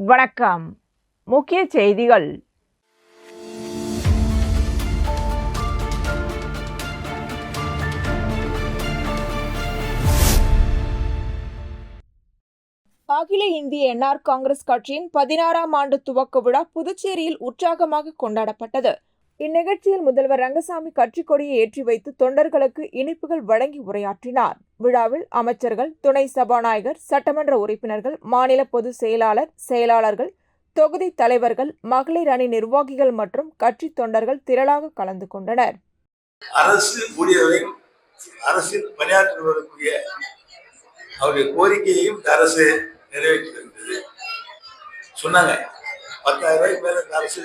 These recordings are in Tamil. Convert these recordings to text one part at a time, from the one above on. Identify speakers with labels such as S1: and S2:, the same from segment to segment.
S1: வணக்கம். முக்கிய செய்திகள். அகில இந்திய என்ஆர் காங்கிரஸ் கட்சியின் பதினாறாம் ஆண்டு துவக்க விழா புதுச்சேரியில் உற்சாகமாக கொண்டாடப்பட்டது. இந்நிகழ்ச்சியில் முதல்வர் ரங்கசாமி கட்சிக் கொடியை ஏற்றி வைத்து தொண்டர்களுக்கு இனிப்புகள் வழங்கி உரையாற்றினார். விழாவில் அமைச்சர்கள் துணை சபாநாயகர் சட்டமன்ற உறுப்பினர்கள் மாநில பொதுச் செயலாளர் செயலாளர்கள் தொகுதி தலைவர்கள் மகளிர் அணி நிர்வாகிகள் மற்றும் கட்சி தொண்டர்கள் திரளாக கலந்து கொண்டனர்.
S2: அரசு ஊழியர்களையும் அரசில் பணியாற்றுவதற்குரிய அவருடைய கோரிக்கையையும் அரசு நிறைவேற்றி வருகிறது சொன்னாங்க பத்தாயிரம் ரூபாய்க்கு மேல அரசு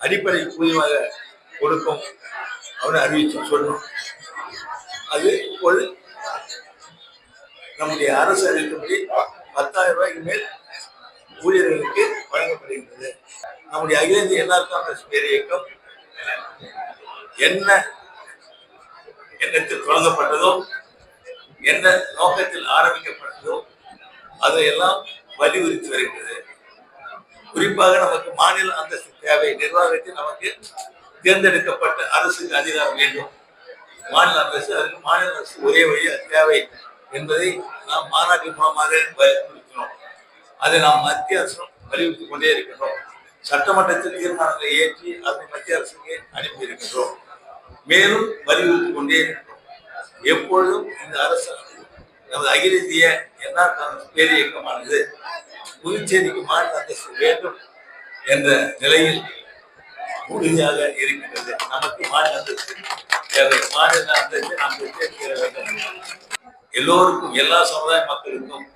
S2: அடிப்படை ஊதியமாக கொடுக்கும் அவனை அறிவிச்சோம் சொன்னோம் அது இப்பொழுது நம்முடைய அரசு அறிவித்தபடி பத்தாயிரம் ரூபாய்க்கு மேல் ஊழியர்களுக்கு வழங்கப்படுகின்றது. நம்முடைய அகில இந்திய என்ஆர் காங்கிரஸ் பேர் இயக்கம் என்ன எண்ணத்தில் தொடங்கப்பட்டதோ என்ன நோக்கத்தில் ஆரம்பிக்கப்பட்டதோ அதையெல்லாம் வலியுறுத்தி வருகிறது. குறிப்பாக நமக்கு மாநில அந்தஸ்து தேவை. நிர்வாகத்தில் நமக்கு தேர்ந்தெடுக்கப்பட்ட அரசுக்கு அதிகாரம் வேண்டும். மாநில அரசு அதற்கு மாநில அரசு ஒரே வழி தேவை என்பதை நாம் மாநாட்டின் மூலமாக வலியுறுத்தினோம் அதை நாம் மத்திய அரசும் வலியுறுத்தி கொண்டே இருக்கின்றோம். சட்டமன்றத்தில் தீர்மானங்களை ஏற்றி அதை மத்திய அரசுக்கு அனுப்பி இருக்கின்றோம். மேலும் வலியுறுத்தி கொண்டே இருக்கிறோம் எப்பொழுதும் இந்த அரசு நமது அகில இந்திய என்ஆர் காங்கிரஸ் புதுச்சேரிக்கு மாநில அந்தஸ்து வேண்டும் என்ற நிலையில் உறுதியாக இருக்கிறது நமக்கு மாநில அந்தஸ்து தேவை. மாநில அந்தஸ்து நாம் வேண்டும். எல்லோருக்கும் எல்லா சமுதாய மக்களுக்கும்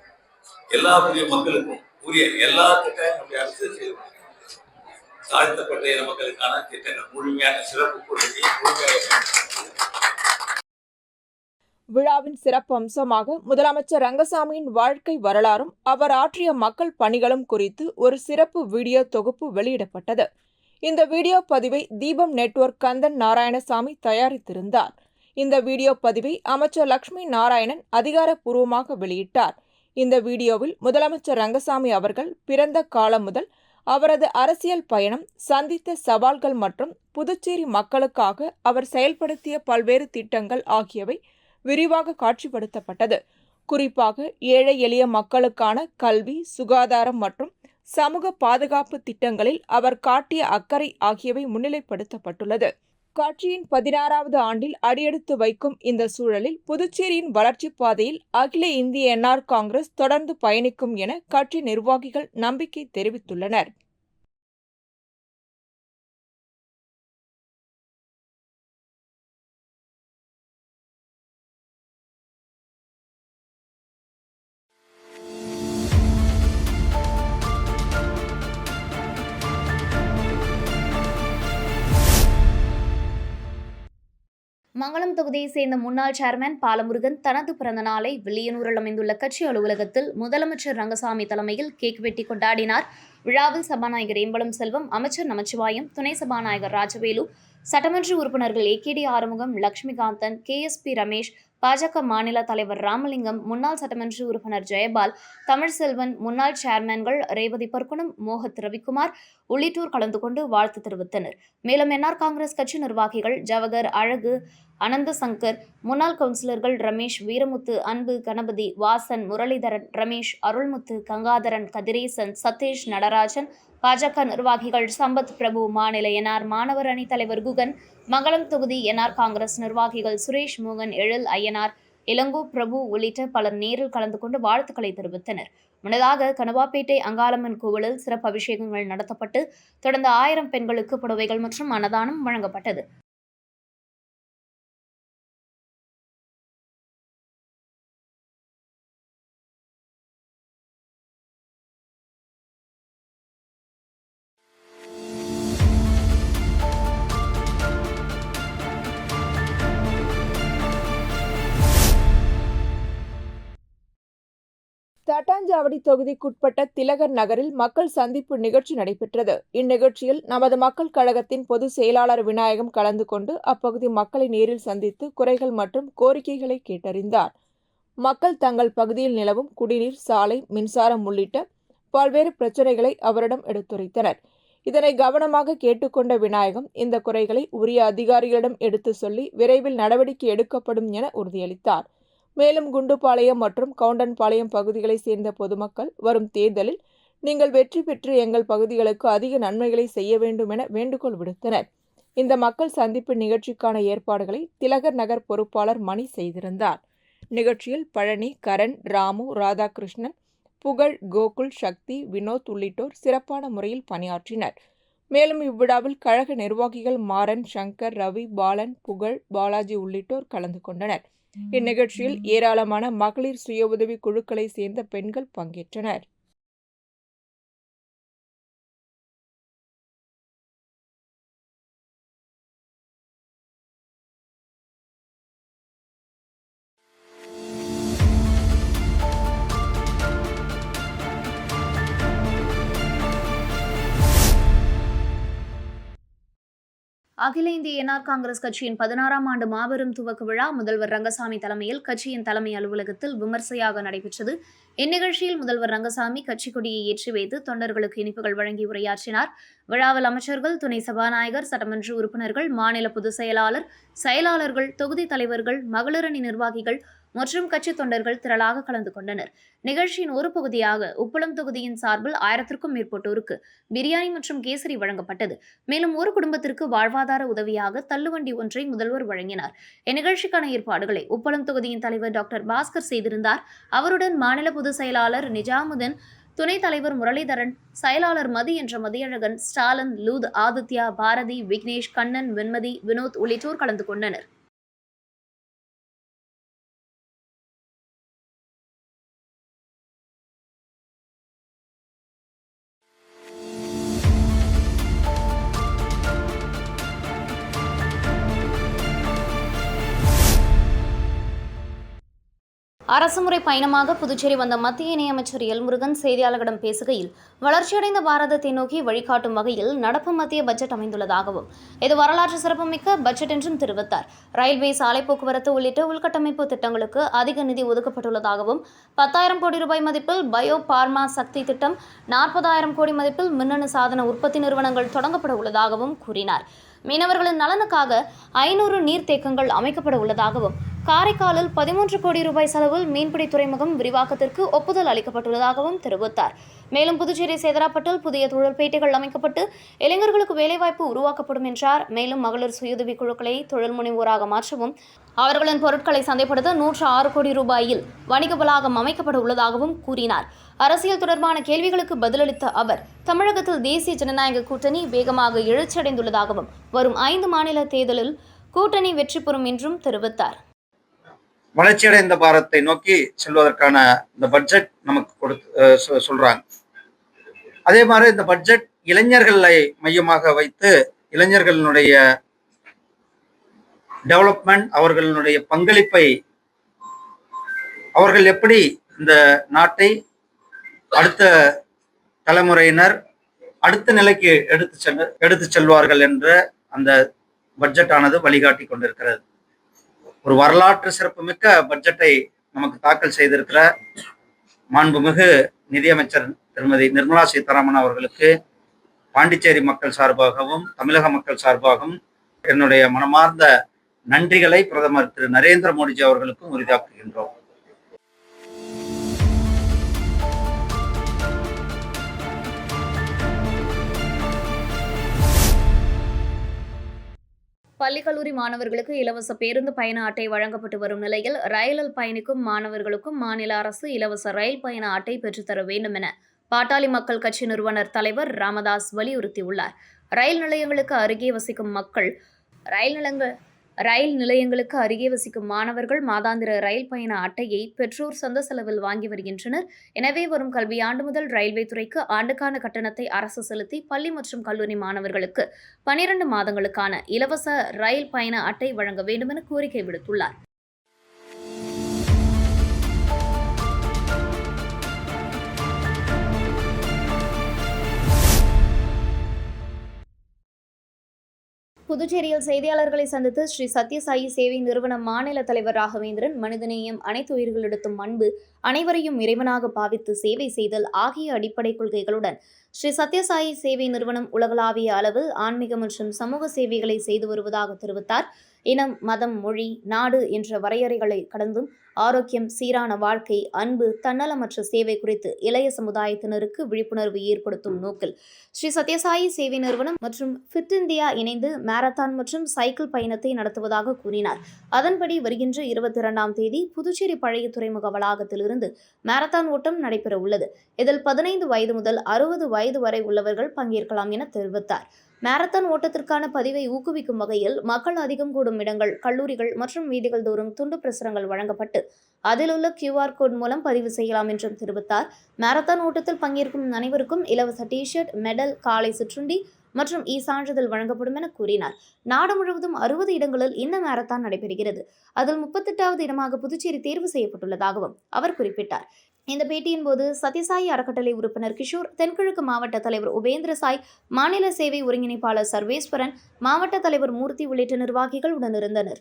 S2: எல்லா புதிய மக்களுக்கும் உரிய எல்லா திட்டங்களும் நம்முடைய அரசு செய்து தாழ்த்தப்பட்ட இன மக்களுக்கான திட்டங்கள். முழுமையான சிறப்பு கொள்கையை முழுமையாக
S1: விழாவின் சிறப்பு அம்சமாக முதலமைச்சர் ரங்கசாமியின் வாழ்க்கை வரலாறும் அவர் ஆற்றிய மக்கள் பணிகளும் குறித்து ஒரு சிறப்பு வீடியோ தொகுப்பு வெளியிடப்பட்டது. இந்த வீடியோ பதிவை தீபம் நெட்வொர்க் கந்தன் நாராயணசாமி தயாரித்திருந்தார். இந்த வீடியோ பதிவை அமைச்சர் லக்ஷ்மி நாராயணன் அதிகாரப்பூர்வமாக வெளியிட்டார். இந்த வீடியோவில் முதலமைச்சர் ரங்கசாமி அவர்கள் பிறந்த காலம் முதல் அவரது அரசியல் பயணம் சந்தித்த சவால்கள் மற்றும் புதுச்சேரி மக்களுக்காக அவர் செயல்படுத்திய பல்வேறு திட்டங்கள் ஆகியவை விரிவாக காட்சிப்படுத்தப்பட்டது. குறிப்பாக ஏழை எளிய மக்களுக்கான கல்வி சுகாதாரம் மற்றும் சமூக பாதுகாப்பு திட்டங்களில் அவர் காட்டிய அக்கறை ஆகியவை முன்னிலைப்படுத்தப்பட்டுள்ளது. கட்சியின் பதினாறாவது ஆண்டில் அடியெடுத்து வைக்கும் இந்த சூழலில் புதுச்சேரியின் வளர்ச்சிப் பாதையில் அகில இந்திய என்ஆர் காங்கிரஸ் தொடர்ந்து பயணிக்கும் என கட்சி நிர்வாகிகள் நம்பிக்கை தெரிவித்துள்ளனர்.
S3: மங்களம் தொகுதியை சேர்ந்த முன்னாள் சேர்மன் பாலமுருகன் தனது பிறந்தநாளை வில்லியனூரில் அமைந்துள்ள கட்சி அலுவலகத்தில் முதலமைச்சர் ரங்கசாமி தலைமையில் கேக் வெட்டி கொண்டாடினார். விழாவில் சபாநாயகர் ஏம்பலம் செல்வம் அமைச்சர் நமச்சிவாயம் துணை சபாநாயகர் ராஜவேலு சட்டமன்ற உறுப்பினர்கள் A K T Arumugam Lakshmikanthan K S P Ramesh பாஜக மாநில தலைவர் ராமலிங்கம் முன்னாள் சட்டமன்ற உறுப்பினர் ஜெயபால் தமிழ்செல்வன் முன்னாள் சேர்மேன்கள் ரேவதி பர்குணம் மோகத் ரவிக்குமார் உள்ளிட்டோர் கலந்து கொண்டு வாழ்த்து தெரிவித்தனர். மேலும் என்ஆர் காங்கிரஸ் கட்சி நிர்வாகிகள் ஜவகர் அழகு அனந்த சங்கர் முன்னாள் கவுன்சிலர்கள் ரமேஷ் வீரமுத்து அன்பு கணபதி வாசன் முரளிதரன் ரமேஷ் அருள்முத்து கங்காதரன் கதிரேசன் சதீஷ் நடராஜன் பாஜக நிர்வாகிகள் சம்பத் பிரபு மாநில என்ஆர் மாணவர் அணி தலைவர் குகன் மங்களம் தொகுதி என்ஆர் காங்கிரஸ் நிர்வாகிகள் சுரேஷ் மோகன் எழில் ஐயனார் இளங்கோ பிரபு உள்ளிட்ட பலர் நேரில் கலந்து கொண்டு வாழ்த்துக்களை தெரிவித்தனர். முன்னதாக கனவாப்பேட்டை அங்காளம்மன் கோவிலில் சிறப்பு அபிஷேகங்கள் நடத்தப்பட்டு தொடர்ந்து ஆயிரம் பெண்களுக்கு புடவைகள் மற்றும் அன்னதானம் வழங்கப்பட்டது.
S1: தட்டாஞ்சாவடி தொகுதிக்குட்பட்ட திலகர் நகரில் மக்கள் சந்திப்பு நிகழ்ச்சி நடைபெற்றது. இந்நிகழ்ச்சியில் நமது மக்கள் கழகத்தின் பொதுச் செயலாளர் விநாயகம் கலந்து கொண்டு அப்பகுதி மக்களை நேரில் சந்தித்து குறைகள் மற்றும் கோரிக்கைகளை கேட்டறிந்தார். மக்கள் தங்கள் பகுதியில் நிலவும் குடிநீர் சாலை மின்சாரம் உள்ளிட்ட பல்வேறு பிரச்சனைகளை அவரிடம் எடுத்துரைத்தனர். இதனை கவனமாக கேட்டுக்கொண்ட விநாயகம் இந்த குறைகளை உரிய அதிகாரிகளிடம் எடுத்து சொல்லி விரைவில் நடவடிக்கை எடுக்கப்படும் என உறுதியளித்தார். மேலும் குண்டுபாளையம் மற்றும் கவுண்டன்பாளையம் பகுதிகளைச் சேர்ந்த பொதுமக்கள் வரும் தேர்தலில் நீங்கள் வெற்றி பெற்று எங்கள் பகுதிகளுக்கு அதிக நன்மைகளை செய்ய வேண்டும் என வேண்டுகோள் விடுத்தனர். இந்த மக்கள் சந்திப்பு நிகழ்ச்சிக்கான ஏற்பாடுகளை திலகர் நகர் பொறுப்பாளர் மணி செய்திருந்தார். நிகழ்ச்சியில் பழனி கரண் ராமு ராதாகிருஷ்ணன் புகழ் கோகுல் சக்தி வினோத் உள்ளிட்டோர் சிறப்பான முறையில் பணியாற்றினர். மேலும் இவ்விழாவில் கழக நிர்வாகிகள் மாறன் சங்கர் ரவி பாலன் புகழ் பாலாஜி உள்ளிட்டோர் கலந்து கொண்டனர். இந்நிகழ்ச்சியில் ஏராளமான மகளிர் சுய உதவி குழுக்களை சேர்ந்த பெண்கள் பங்கேற்றனர்.
S3: அகில இந்திய என்ஆர் காங்கிரஸ் கட்சியின் பதினாறாம் ஆண்டு மாபெரும் துவக்க விழா முதல்வர் ரங்கசாமி தலைமையில் கட்சியின் தலைமை அலுவலகத்தில் விமர்சையாக நடைபெற்றது. இந்நிகழ்ச்சியில் முதல்வர் ரங்கசாமி கட்சி கொடியை ஏற்றி வைத்து தொண்டர்களுக்கு இனிப்புகள் வழங்கி உரையாற்றினார். விழாவில் அமைச்சர்கள் துணை சபாநாயகர் சட்டமன்ற உறுப்பினர்கள் மாநில பொதுச் செயலாளர் செயலாளர்கள் தொகுதி தலைவர்கள் மகளிரணி நிர்வாகிகள் மற்றும் கட்சி தொண்டர்கள் திரளாக கலந்து கொண்டனர். நிகழ்ச்சியின் ஒரு பகுதியாக உப்பளம் தொகுதியின் சார்பில் ஆயிரத்திற்கும் மேற்பட்டோருக்கு பிரியாணி மற்றும் கேசரி வழங்கப்பட்டது. மேலும் ஒரு குடும்பத்திற்கு வாழ்வாதார உதவியாக தள்ளுவண்டி ஒன்றை முதல்வர் வழங்கினார். இந்நிகழ்ச்சிக்கான ஏற்பாடுகளை உப்பளம் தொகுதியின் தலைவர் டாக்டர் பாஸ்கர் செய்திருந்தார். அவருடன் மாநில பொதுச் செயலாளர் நிஜாமுதன் துணைத் தலைவர் முரளிதரன் செயலாளர் மதி என்ற மதியழகன் ஸ்டாலின் லூத் ஆதித்யா பாரதி விக்னேஷ் கண்ணன் வெண்மதி வினோத் உள்ளிட்டோர் கலந்து கொண்டனர். அரசுமுறை பயணமாக புதுச்சேரி வந்த மத்திய இணையமைச்சர் எல்முருகன் செய்தியாளர்களிடம் பேசுகையில் வளர்ச்சியடைந்த பாரதத்தை நோக்கி வழிகாட்டும் வகையில் நடப்பு மத்திய பட்ஜெட் அமைந்துள்ளதாகவும் இது வரலாற்று சிறப்புமிக்க பட்ஜெட் என்றும் தெரிவித்தார். ரயில்வே சாலை போக்குவரத்து உள்ளிட்ட உள்கட்டமைப்பு திட்டங்களுக்கு அதிக நிதி ஒதுக்கப்பட்டுள்ளதாகவும் பத்தாயிரம் கோடி ரூபாய் மதிப்பில் பயோ பார்மா சக்தி திட்டம் நாற்பதாயிரம் கோடி மதிப்பில் மின்னணு சாதன உற்பத்தி நிறுவனங்கள் தொடங்கப்பட உள்ளதாகவும் கூறினார். மீனவர்களின் நலனுக்காக ஐநூறு நீர்த்தேக்கங்கள் அமைக்கப்பட உள்ளதாகவும் காரைக்காலில் பதிமூன்று கோடி ரூபாய் செலவில் மீன்பிடி துறைமுகம் விரிவாக்கத்திற்கு ஒப்புதல் அளிக்கப்பட்டுள்ளதாகவும் தெரிவித்தார். மேலும் புதுச்சேரி சேதராப்பட்டில் புதிய தொழிற்பேட்டைகள் அமைக்கப்பட்டு இளைஞர்களுக்கு வேலைவாய்ப்பு உருவாக்கப்படும் என்றார். மேலும் மகளிர் சுயுதவி குழுக்களை தொழில் முனைவோராக மாற்றவும் அவர்களின் பொருட்களை சந்தைப்படுத்த நூற்று ஆறு கோடி ரூபாயில் வணிக வளாகம் அமைக்கப்பட உள்ளதாகவும் கூறினார். அரசியல் தொடர்பான கேள்விகளுக்கு பதிலளித்த அவர் தமிழகத்தில் தேசிய ஜனநாயக கூட்டணி வேகமாக எழுச்சியடைந்துள்ளதாகவும் வரும் ஐந்து மாநில தேர்தலில் கூட்டணி வெற்றி பெறும் என்றும் தெரிவித்தார்.
S4: வளர்ச்சியடைந்த பாரத்தை நோக்கி செல்வதற்கான இந்த பட்ஜெட் நமக்கு கொடுத்து சொ- சொல்றாங்க. அதே மாதிரி இந்த பட்ஜெட் இளைஞர்களை மையமாக வைத்து இளைஞர்களினுடைய டெவலப்மெண்ட் அவர்களுடைய பங்களிப்பை அவர்கள் எப்படி இந்த நாட்டை அடுத்த தலைமுறையினர் அடுத்த நிலைக்கு எடுத்து செல்ல எடுத்து செல்வார்கள் என்ற அந்த பட்ஜெட்டானது வழிகாட்டி கொண்டிருக்கிறது. ஒரு வரலாற்று சிறப்புமிக்க பட்ஜெட்டை நமக்கு தாக்கல் செய்திருக்கிற மாண்புமிகு நிதியமைச்சர் திருமதி நிர்மலா சீதாராமன் அவர்களுக்கு பாண்டிச்சேரி மக்கள் சார்பாகவும் தமிழக மக்கள் சார்பாகவும் என்னுடைய மனமார்ந்த நன்றிகளை பிரதமர் திரு நரேந்திர மோடிஜி அவர்களுக்கும் உரிதாக்குகின்றோம்.
S3: பள்ளி கல்லூரி மாணவர்களுக்கு இலவச பேருந்து பயண அட்டை வழங்கப்பட்டு வரும் நிலையில் ரயிலில் பயணிக்கும் மாணவர்களுக்கும் மாநில அரசு இலவச ரயில் பயண அட்டை பெற்றுத்தர வேண்டும் என பாட்டாளி மக்கள் கட்சி நிறுவனர் தலைவர் ராமதாஸ் வலியுறுத்தியுள்ளார். ரயில் நிலையங்களுக்கு அருகே வசிக்கும் மக்கள் ரயில் நிலங்கள் ரயில் நிலையங்களுக்கு அருகே வசிக்கும் மாணவர்கள் மாதாந்திர ரயில் பயண அட்டையை பெற்றோர் சொந்த செலவில் வாங்கி வருகின்றனர். எனவே வரும் கல்வியாண்டு முதல் ரயில்வே துறைக்கு ஆண்டுக்கான கட்டணத்தை அரசு செலுத்தி பள்ளி மற்றும் கல்லூரி மாணவர்களுக்கு பனிரெண்டு மாதங்களுக்கான இலவச ரயில் பயண அட்டை வழங்க வேண்டுமென கோரிக்கை விடுத்துள்ளார். புதுச்சேரியில் செய்தியாளர்களை சந்தித்து ஸ்ரீ சத்யசாயி சேவை நிறுவன மாநில தலைவர் ராகவேந்திரன் மனிதநேயம் அனைத்து உயிர்களிடத்தும் அன்பு அனைவரையும் இறைவனாக பாவித்து சேவை செய்தல் ஆகிய அடிப்படை கொள்கைகளுடன் ஸ்ரீ சத்யசாயி சேவை நிறுவனம் உலகளாவிய அளவில் ஆன்மீக மற்றும் சமூக சேவைகளை செய்து வருவதாக தெரிவித்தார். இனம் மதம் மொழி நாடு என்ற வரையறைகளை கடந்தும் ஆரோக்கியம் சீரான வாழ்க்கை அன்பு தன்னலமற்ற சேவை குறித்து இளைய சமுதாயத்தினருக்கு விழிப்புணர்வு ஏற்படுத்தும் நோக்கில் ஸ்ரீ சத்யசாயி சேவை நிறுவனம் மற்றும் ஃபிட் இந்தியா இணைந்து மாரத்தான் மற்றும் சைக்கிள் பயணத்தை நடத்துவதாக கூறினார். அதன்படி வருகின்ற இருபத்தி இரண்டாம் தேதி புதுச்சேரி பழைய துறைமுக வளாகத்திலிருந்து மாரத்தான் ஓட்டம் நடைபெற உள்ளது இதில் பதினைந்து வயது முதல் அறுபது வயது வரை உள்ளவர்கள் பங்கேற்கலாம் என தெரிவித்தார். மாரத்தான் ஓட்டத்திற்கான பதிவை ஊக்குவிக்கும் வகையில் மக்கள் அதிகம் கூடும் இடங்கள் கல்லூரிகள் மற்றும் வீதிகள் தோறும் துண்டு பிரசுரங்கள் வழங்கப்பட்டு அதில் உள்ள கியூஆர் கோட் மூலம் பதிவு செய்யலாம் என்றும் தெரிவித்தார். மாரத்தான் ஓட்டத்தில் பங்கேற்கும் அனைவருக்கும் இலவச டிஷர்ட் மெடல் காலை சிற்றுண்டி மற்றும் இ சான்றிதழ் வழங்கப்படும் என கூறினார். நாடு முழுவதும் அறுபது இடங்களில் இந்த மாரத்தான் நடைபெறுகிறது. அதில் முப்பத்தெட்டாவது இடமாக புதுச்சேரி தேர்வு செய்யப்பட்டுள்ளதாகவும் அவர் குறிப்பிட்டார். இந்த பேட்டியின் போது சத்யசாயி அறக்கட்டளை உறுப்பினர் கிஷோர் தென்கிழக்கு மாவட்ட தலைவர் உபேந்திர சாய் மாநில சேவை ஒருங்கிணைப்பாளர் சர்வேஸ்வரன் மாவட்ட தலைவர் மூர்த்தி உள்ளிட்ட நிர்வாகிகள் உடனிருந்தனர்.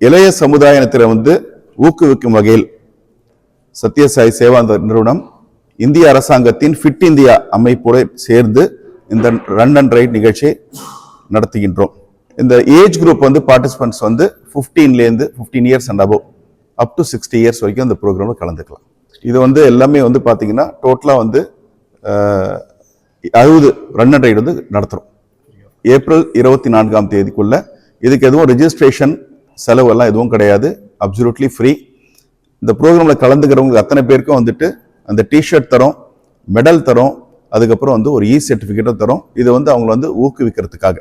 S5: இளைய சமுதாயத்தினை வந்து ஊக்குவிக்கும் வகையில் சத்யசாய் சேவாந்த நிறுவனம் இந்திய அரசாங்கத்தின் ஃபிட் இந்தியா அமைப்போடு சேர்ந்து இந்த ரன் அண்ட் ரைட் நிகழ்ச்சியை நடத்துகின்றோம். இந்த ஏஜ் குரூப் வந்து பார்ட்டிசிபென்ட்ஸ் வந்து ஃபிஃப்டீன்லேருந்து fifteen years and above up to sixty years வரைக்கும் இந்த ப்ரோக்ராமில் கலந்துக்கலாம். இது வந்து எல்லாமே வந்து பார்த்தீங்கன்னா டோட்டலாக வந்து அறுபது ரன் அண்ட் ரைடு வந்து நடத்துகிறோம் ஏப்ரல் இருபத்தி நான்காம் தேதிக்குள்ள. இதுக்கு எதுவும் ரெஜிஸ்ட்ரேஷன் செலவெல்லாம் எதுவும் கிடையாது. அப்சல்யூட்லி ஃப்ரீ இந்த ப்ரோக்ராமில் கலந்துக்கிறவங்க அத்தனை பேருக்கும் வந்துட்டு அந்த டிஷர்ட் தரோம் மெடல் தரோம் அதுக்கப்புறம் வந்து ஒரு இ சர்டிஃபிகேட்டும் தரோம். இது வந்து அவங்கள வந்து ஊக்குவிக்கிறதுக்காக.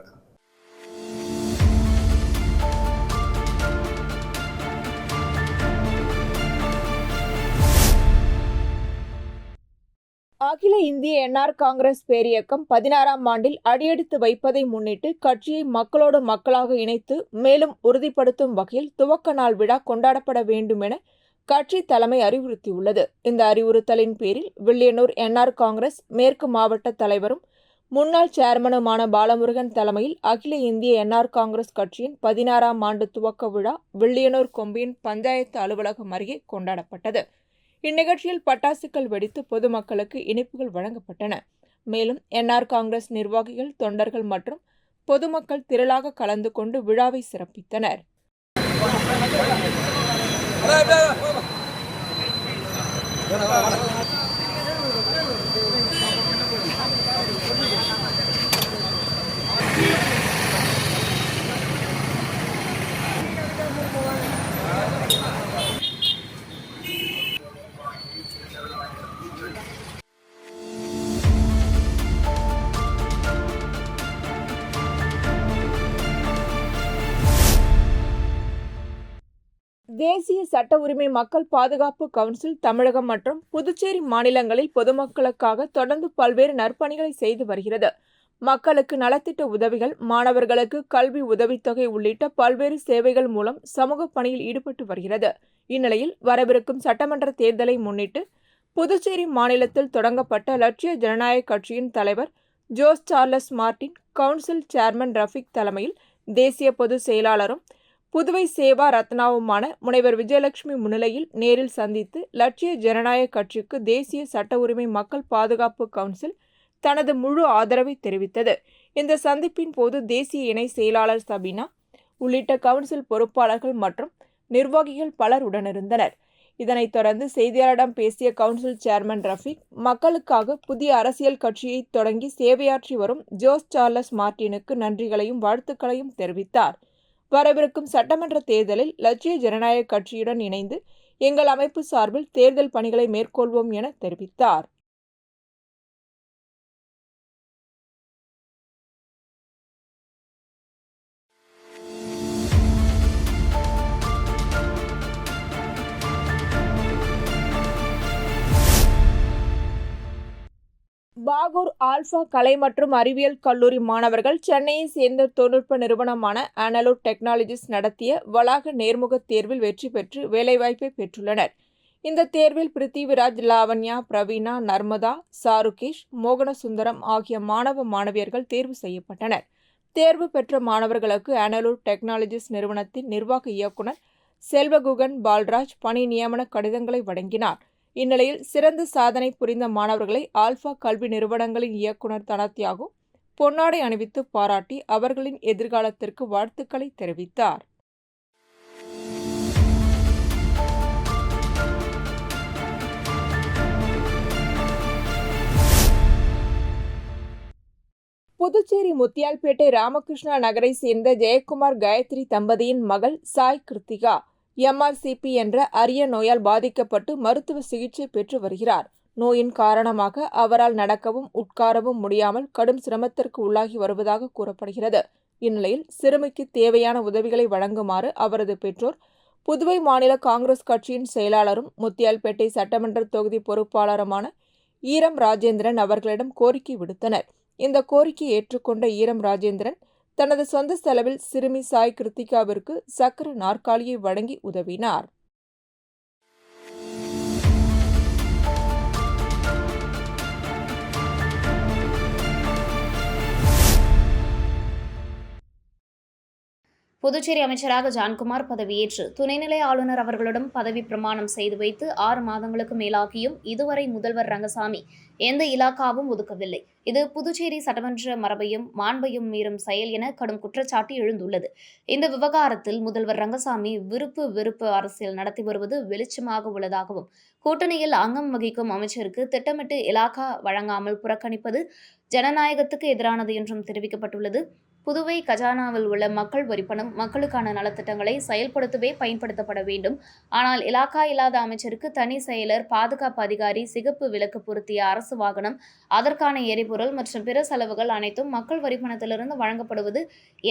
S1: அகில இந்திய என்ஆர் காங்கிரஸ் பேரியக்கம் பதினாறாம் ஆண்டில் அடியெடுத்து வைப்பதை முன்னிட்டு கட்சியை மக்களோடு மக்களாக இணைத்து மேலும் உறுதிப்படுத்தும் வகையில் துவக்க நாள் விழா கொண்டாடப்பட வேண்டும் என கட்சி தலைமை அறிவுறுத்தியுள்ளது. இந்த அறிவுறுத்தலின் பேரில் வில்லியனூர் என்ஆர் காங்கிரஸ் மேற்கு மாவட்ட தலைவரும் முன்னாள் சேர்மனுமான பாலமுருகன் தலைமையில் அகில இந்திய என்ஆர் காங்கிரஸ் கட்சியின் பதினாறாம் ஆண்டு துவக்க விழா வில்லியனூர் கொம்பியின் பஞ்சாயத்து அலுவலகம் அருகே கொண்டாடப்பட்டது. இந்நிகழ்ச்சியில் பட்டாசுகள் வெடித்து பொதுமக்களுக்கு இனிப்புகள் வழங்கப்பட்டன மேலும் என்ஆர் காங்கிரஸ் நிர்வாகிகள் தொண்டர்கள் மற்றும் பொதுமக்கள் திரளாக கலந்து கொண்டு விழாவை சிறப்பித்தனர் தேசிய சட்ட உரிமை மக்கள் பாதுகாப்பு கவுன்சில் தமிழகம் மற்றும் புதுச்சேரி மாநிலங்களில் பொதுமக்களுக்காக தொடர்ந்து பல்வேறு நற்பணிகளை செய்து வருகிறது. மக்களுக்கு நலத்திட்ட உதவிகள் மாணவர்களுக்கு கல்வி உதவித்தொகை உள்ளிட்ட பல்வேறு சேவைகள் மூலம் சமூக பணியில் ஈடுபட்டு வருகிறது. இந்நிலையில் வரவிருக்கும் சட்டமன்ற தேர்தலை முன்னிட்டு புதுச்சேரி மாநிலத்தில் தொடங்கப்பட்ட லட்சிய ஜனநாயக கட்சியின் தலைவர் Jose Charles Martin council chairman Rafiq தலைமையில் தேசிய பொதுச் செயலாளரும் புதுவை சேவா ரத்னாவுமான முனைவர் விஜயலட்சுமி முன்னிலையில் நேரில் சந்தித்து லட்சிய ஜனநாயக கட்சிக்கு தேசிய சட்ட உரிமை மக்கள் பாதுகாப்பு கவுன்சில் தனது முழு ஆதரவை தெரிவித்தது. இந்த சந்திப்பின் போது தேசிய இணை செயலாளர் சபீனா உள்ளிட்ட கவுன்சில் பொறுப்பாளர்கள் மற்றும் நிர்வாகிகள் பலர் உடனிருந்தனர். இதனைத் தொடர்ந்து செய்தியாளரிடம் பேசிய கவுன்சில் சேர்மன் ரஃபீக் மக்களுக்காக புதிய அரசியல் கட்சியை தொடங்கி சேவையாற்றி வரும் ஜோஸ் சார்லஸ் மார்டினுக்கு நன்றிகளையும் வாழ்த்துக்களையும் தெரிவித்தார். வரவிருக்கும் சட்டமன்ற தேர்தலில் லட்சிய ஜனநாயக கட்சியுடன் இணைந்து எங்கள் அமைப்பு சார்பில் தேர்தல் பணிகளை மேற்கொள்வோம் என தெரிவித்தார். பாகூர் ஆல்பா கலை மற்றும் அறிவியல் கல்லூரி மாணவர்கள் சென்னையை சேர்ந்த தொழில்நுட்ப நிறுவனமான அனலூர் டெக்னாலஜிஸ் நடத்திய வளாக நேர்முகத் தேர்வில் வெற்றி பெற்று வேலைவாய்ப்பை பெற்றுள்ளனர். இந்த தேர்வில் பிருத்திவிராஜ் லாவண்யா பிரவீனா நர்மதா சாருகேஷ் மோகனசுந்தரம் ஆகிய மாணவ மாணவியர்கள் தேர்வு செய்யப்பட்டனர். தேர்வு பெற்ற மாணவர்களுக்கு அனலூர் டெக்னாலஜிஸ் நிறுவனத்தின் நிர்வாக இயக்குனர் செல்வகுகன் பால்ராஜ் பணி நியமன கடிதங்களை வழங்கினார். இந்நிலையில் சிறந்த சாதனை புரிந்த மாணவர்களை ஆல்பா கல்வி நிறுவனங்களின் இயக்குனர் தனத்யாகு பொன்னாடை அணிவித்து பாராட்டி அவர்களின் எதிர்காலத்திற்கு வாழ்த்துக்களை தெரிவித்தார். புதுச்சேரி முத்தியால்பேட்டை ராமகிருஷ்ணா நகரை சேர்ந்த ஜெயக்குமார் காயத்ரி தம்பதியின் மகள் சாய் கிருத்திகா எம்ஆர்சிபி என்ற அரிய நோயால் பாதிக்கப்பட்டு மருத்துவ சிகிச்சை பெற்று வருகிறார். நோயின் காரணமாக அவரால் நடக்கவும் உட்காரவும் முடியாமல் கடும் சிரமத்திற்கு உள்ளாகி வருவதாக கூறப்படுகிறது. இந்நிலையில் சிறுமிக்கு தேவையான உதவிகளை வழங்குமாறு அவரது பெற்றோர் புதுவை மாநில காங்கிரஸ் கட்சியின் செயலாளரும் முத்தியால்பேட்டை சட்டமன்ற தொகுதி பொறுப்பாளருமான ஈரம் ராஜேந்திரன் அவர்களிடம் கோரிக்கை விடுத்தனர். இந்த கோரிக்கையை ஏற்றுக்கொண்ட ஈரம் ராஜேந்திரன் தனது சொந்த செலவில் சிறுமி சாய் கிருத்திகாவிற்கு சக்கர நாற்காலியை வழங்கி உதவினார்.
S3: புதுச்சேரி அமைச்சராக ஜான்குமார் பதவியேற்று துணைநிலை ஆளுநர் அவர்களிடம் பதவி பிரமாணம் செய்து வைத்து ஆறு மாதங்களுக்கு மேலாகியும் இதுவரை முதல்வர் ரங்கசாமி எந்த இலாக்காவும் ஒதுக்கவில்லை. இது புதுச்சேரி சட்டமன்ற மரபையும் மாண்பையும் மீறும் செயல் என கடும் குற்றச்சாட்டு எழுந்துள்ளது. இந்த விவகாரத்தில் முதல்வர் ரங்கசாமி விருப்பு வெறுப்பு அரசியல் நடத்தி வருவது வெளிச்சமாக உள்ளதாகவும் கூட்டணியில் அங்கம் வகிக்கும் அமைச்சருக்கு திட்டமிட்டு இலாக்கா வழங்காமல் புறக்கணிப்பது ஜனநாயகத்துக்கு எதிரானது என்றும் தெரிவிக்கப்பட்டுள்ளது. புதுவை கஜானாவில் உள்ள மக்கள் வரிப்பணம் மக்களுக்கான நலத்திட்டங்களை செயல்படுத்தவே பயன்படுத்தப்பட வேண்டும். ஆனால் இலாக்கா இல்லாத அமைச்சருக்கு தனி செயலர் பாதுகாப்பு அதிகாரி சிகப்பு விலக்கு பொருத்திய அரசு வாகனம் அதற்கான எரிபொருள் மற்றும் பிற செலவுகள் அனைத்தும் மக்கள் வரிப்பணத்திலிருந்து வழங்கப்படுவது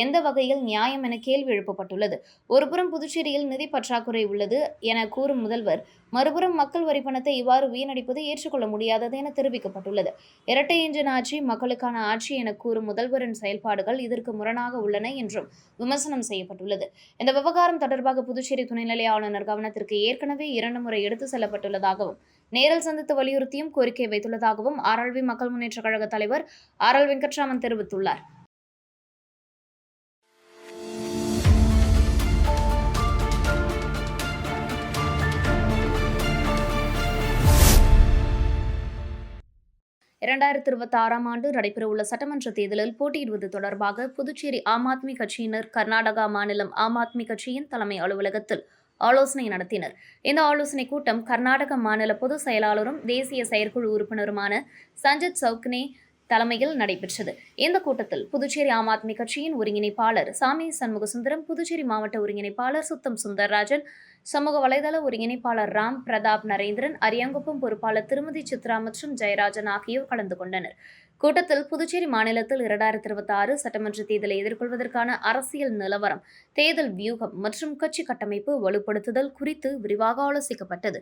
S3: எந்த வகையில் நியாயம் என கேள்வி எழுப்பப்பட்டுள்ளது. ஒருபுறம் புதுச்சேரியில் நிதி பற்றாக்குறை உள்ளது என கூறும் முதல்வர் மறுபுறம் மக்கள் வரிப்பணத்தை இவ்வாறு வீணடிப்பது ஏற்றுக்கொள்ள முடியாதது என தெரிவிக்கப்பட்டுள்ளது. இரட்டை என்ஜின் ஆட்சி மக்களுக்கான ஆட்சி என கூறும் முதல்வரின் செயல்பாடுகள் இதற்கு முரணாக உள்ளன என்றும் விமர்சனம் செய்யப்பட்டுள்ளது. இந்த விவகாரம் தொடர்பாக புதுச்சேரி துணைநிலை ஆளுநர் கவனத்திற்கு ஏற்கனவே இரண்டு முறை எடுத்து செல்லப்பட்டுள்ளதாகவும் நேரில் சந்தித்து வலியுறுத்தியும் கோரிக்கை வைத்துள்ளதாகவும் ஆர்எல்வி மக்கள் முன்னேற்ற கழக தலைவர் ஆர் எல் வெங்கட்ராமன் தெரிவித்துள்ளார். இரண்டாயிரத்தி இருபத்தி ஆறாம் ஆண்டு நடைபெறவுள்ள சட்டமன்ற தேர்தலில் போட்டியிடுவது தொடர்பாக புதுச்சேரி ஆம் ஆத்மி கட்சியினர் கர்நாடகா மாநிலம் ஆம் ஆத்மி கட்சியின் தலைமை அலுவலகத்தில் ஆலோசனை நடத்தினர். இந்த ஆலோசனைக் கூட்டம் கர்நாடக மாநில பொதுச் செயலாளரும் தேசிய செயற்குழு உறுப்பினருமான சஞ்சத் சவுக்னே தலைமையில் நடைபெற்றது. இந்த கூட்டத்தில் புதுச்சேரி ஆம் ஆத்மி கட்சியின் ஒருங்கிணைப்பாளர் சாமி சண்முகசுந்தரம் புதுச்சேரி மாவட்ட ஒருங்கிணைப்பாளர் சுத்தம் சுந்தரராஜன் சமூக வலைதள ஒருங்கிணைப்பாளர் ராம் பிரதாப் நரேந்திரன் அரியாங்குப்பம் பொறுப்பாளர் திருமதி சித்ரா மற்றும் ஜெயராஜன் ஆகியோர் கலந்து கொண்டனர். கூட்டத்தில் புதுச்சேரி மாநிலத்தில் இரண்டாயிரத்தி இருபத்தி ஆறு சட்டமன்ற தேர்தலை எதிர்கொள்வதற்கான அரசியல் நிலவரம் தேர்தல் வியூகம் மற்றும் கட்சி கட்டமைப்பு வலுப்படுத்துதல் குறித்து விரிவாக ஆலோசிக்கப்பட்டது.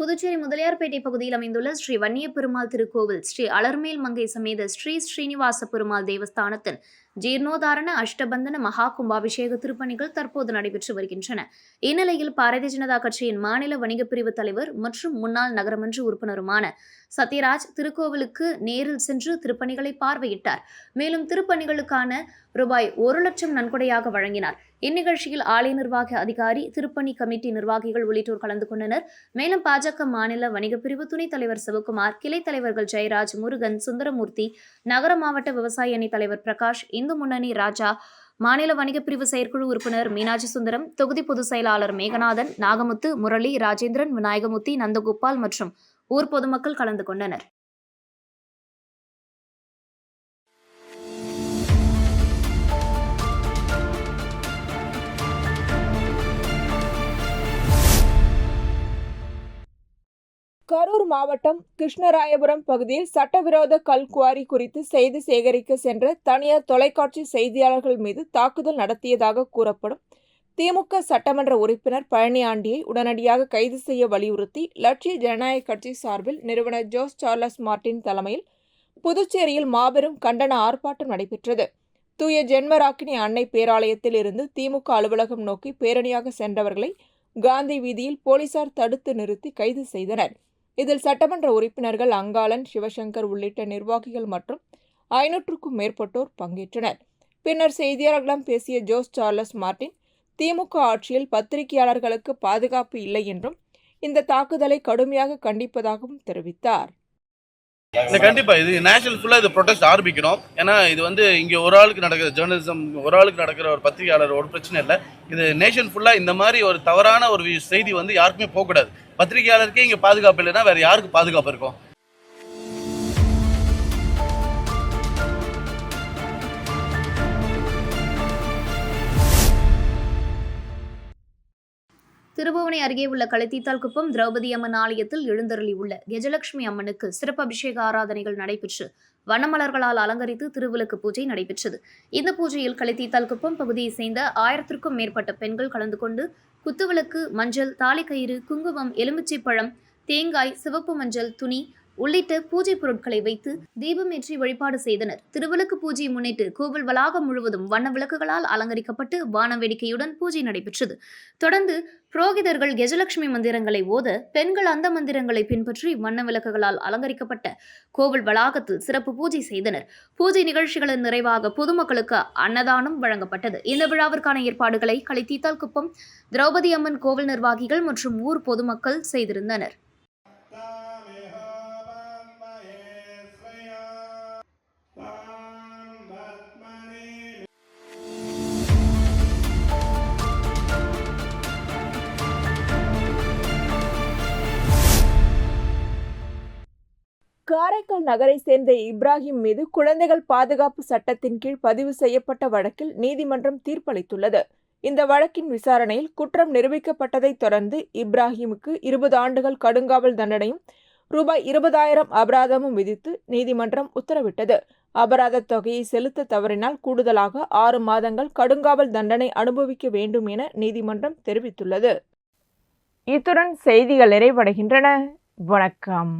S3: புதுச்சேரி முதலியார்பேட்டை பகுதியில் அமைந்துள்ள ஸ்ரீ வன்னிய பெருமாள் திருக்கோவில் ஸ்ரீ அலர்மேல் மங்கை சமேத ஸ்ரீ ஸ்ரீனிவாச பெருமாள் தேவஸ்தானத்தின் ஜீர்ணோதாரண அஷ்டபந்தன மகா கும்பாபிஷேக திருப்பணிகள் தற்போது நடைபெற்று வருகின்றன. இந்நிலையில் பாரதிய ஜனதா கட்சியின் மாநில வணிகப் பிரிவு தலைவர் மற்றும் முன்னாள் நகரமன்ற உறுப்பினருமான சத்யராஜ் திருக்கோவிலுக்கு நேரில் சென்று திருப்பணிகளை பார்வையிட்டார். மேலும் திருப்பணிகளுக்கான ரூபாய் ஒரு லட்சம் நன்கொடையாக வழங்கினார். இந்நிகழ்ச்சியில் ஆலய நிர்வாக அதிகாரி திருப்பணி கமிட்டி நிர்வாகிகள் உள்ளிட்டோர் கலந்து கொண்டனர். மேலும் பாஜக மாநில வணிகப் பிரிவு துணைத் தலைவர் சிவகுமார் கிளைத் தலைவர்கள் ஜெயராஜ் முருகன் சுந்தரமூர்த்தி நகர மாவட்ட விவசாய அணி தலைவர் பிரகாஷ் இந்து முன்னணி ராஜா மாநில வணிகப் பிரிவு செயற்குழு உறுப்பினர் மீனாட்சி சுந்தரம் தொகுதி பொதுச் செயலாளர் மேகநாதன் நாகமுத்து முரளி ராஜேந்திரன் விநாயகமுத்தி நந்தகோபால் மற்றும் ஊர் பொதுமக்கள் கலந்து கொண்டனர்.
S1: கரூர் மாவட்டம் கிருஷ்ணராயபுரம் பகுதியில் சட்டவிரோத கல்குவாரி குறித்து செய்தி சேகரிக்க சென்ற தனியார் தொலைக்காட்சி செய்தியாளர்கள் மீது தாக்குதல் நடத்தியதாக கூறப்படும். திமுக சட்டமன்ற உறுப்பினர் பழனியாண்டியை உடனடியாக கைது செய்ய வலியுறுத்தி லட்சிய ஜனநாயக கட்சி சார்பில் நிறுவனர் ஜோஸ் சார்லஸ் மார்டின் தலைமையில் புதுச்சேரியில் மாபெரும் கண்டன ஆர்ப்பாட்டம் நடைபெற்றது. தூய ஜென்மராக்கினி அன்னை பேராலயத்தில் இருந்து திமுக அலுவலகம் நோக்கி பேரணியாக சென்றவர்களை காந்தி வீதியில் போலீசார் தடுத்து நிறுத்தி கைது செய்தனர். இதில் சட்டமன்ற உறுப்பினர்கள் அங்காளன் சிவசங்கர் உள்ளிட்ட நிர்வாகிகள் மற்றும் ஐநூற்றுக்கும் மேற்பட்டோர் பங்கேற்றனர். பின்னர் செய்தியாளர்களிடம் பேசிய ஜோஸ் சார்லஸ் மார்டின் திமுக ஆட்சியில் பத்திரிகையாளர்களுக்கு பாதுகாப்பு இல்லை என்றும் இந்த தாக்குதலை கடுமையாக கண்டிப்பதாகவும் தெரிவித்தார்.
S6: இல்ல கண்டிப்பா. இது நேஷனல் ஃபுல்லா இது ப்ரொடெஸ்ட் ஆரம்பிக்கணும். ஏன்னா இது வந்து இங்க ஒரு ஆளுக்கு நடக்கிற ஜேர்னலிசம் ஒரு ஆளுக்கு நடக்கிற ஒரு பத்திரிகையாளர் ஒரு பிரச்சனை இல்லை. இது நேஷன் ஃபுல்லா இந்த மாதிரி ஒரு தவறான ஒரு செய்தி வந்து யாருக்குமே போகக்கூடாது. பத்திரிகையாளருக்கே இங்க பாதுகாப்பு இல்லைன்னா வேற யாருக்கு பாதுகாப்பு இருக்கும்?
S3: திருபுவனை அருகே உள்ள களத்தீத்தால் குப்பம் திரௌபதி அம்மன் ஆலயத்தில் எழுந்தருளி உள்ள கஜலட்சுமி அம்மனுக்கு சிறப்பு அபிஷேக ஆராதனைகள் நடைபெற்று வண்ணமலர்களால் அலங்கரித்து திருவிளக்கு பூஜை நடைபெற்றது. இந்த பூஜையில் களத்தீத்தால் குப்பம் பகுதியை சேர்ந்த ஆயிரத்திற்கும் மேற்பட்ட பெண்கள் கலந்து கொண்டு குத்துவிளக்கு மஞ்சள் தாலிக்கயிறு குங்குமம் எலுமிச்சை பழம் தேங்காய் சிவப்பு மஞ்சள் துணி உள்ளிட்ட பூஜை பொருட்களை வைத்து தீபமேற்றி வழிபாடு செய்தனர். திருவிளக்கு பூஜையை முன்னிட்டு கோவில் வளாகம் முழுவதும் வண்ண விளக்குகளால் அலங்கரிக்கப்பட்டு வான வேடிக்கையுடன் பூஜை நடைபெற்றது. தொடர்ந்து புரோகிதர்கள் கஜலட்சுமி மந்திரங்களை ஓத பெண்கள் அந்த மந்திரங்களை பின்பற்றி வண்ண விளக்குகளால் அலங்கரிக்கப்பட்ட கோவில் வளாகத்தில் சிறப்பு பூஜை செய்தனர். பூஜை நிகழ்ச்சிகளின் நிறைவாக பொதுமக்களுக்கு அன்னதானம் வழங்கப்பட்டது. இந்த விழாவிற்கான ஏற்பாடுகளை களித்தீத்தால் குப்பம் திரௌபதி அம்மன் கோவில் நிர்வாகிகள் மற்றும் ஊர் பொதுமக்கள் செய்திருந்தனர்.
S1: காரைக்கால் நகரை சேர்ந்த இப்ராஹிம் மீது குழந்தைகள் பாதுகாப்பு சட்டத்தின் கீழ் பதிவு செய்யப்பட்ட வழக்கில் நீதிமன்றம் தீர்ப்பளித்துள்ளது. இந்த வழக்கின் விசாரணையில் குற்றம் நிரூபிக்கப்பட்டதைத் தொடர்ந்து இப்ராஹிமுக்கு இருபது ஆண்டுகள் கடுங்காவல் தண்டனையும் ரூபாய் இருபதாயிரம் அபராதமும் விதித்து நீதிமன்றம் உத்தரவிட்டது. அபராத தொகையை செலுத்த தவறினால் கூடுதலாக ஆறு மாதங்கள் கடுங்காவல் தண்டனை அனுபவிக்க வேண்டும் என நீதிமன்றம் தெரிவித்துள்ளது. இத்துடன் செய்திகள் நிறைவடைகின்றன. வணக்கம்.